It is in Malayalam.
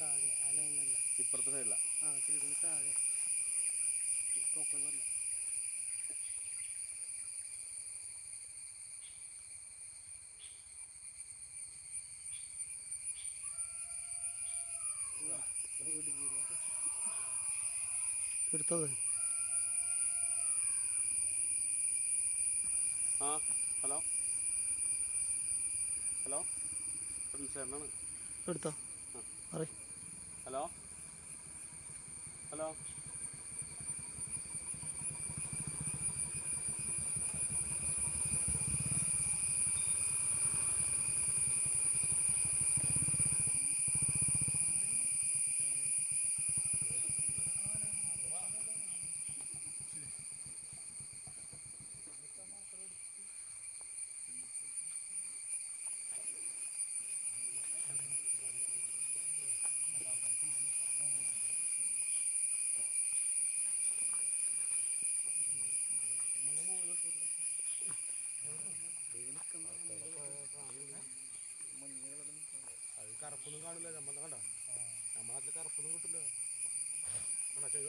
താഴെ ആ ലൈനിലല്ല ഇപ്പുറത്തെ സൈഡില ആ താഴെ. പൊക്കമല്ല എടുത്തത്. ആ ഹലോ? ഹലോ? ചേട്ടനാണ് എടുത്തോ. ആ. പറ ഹലോ ഹലോ കറുപ്പൊന്നും കാണില്ല. നമ്മളെ കണ്ട? നമ്മളെ നാട്ടിൽ കറുപ്പൊന്നും കിട്ടില്ല. നമ്മളെ ചെവി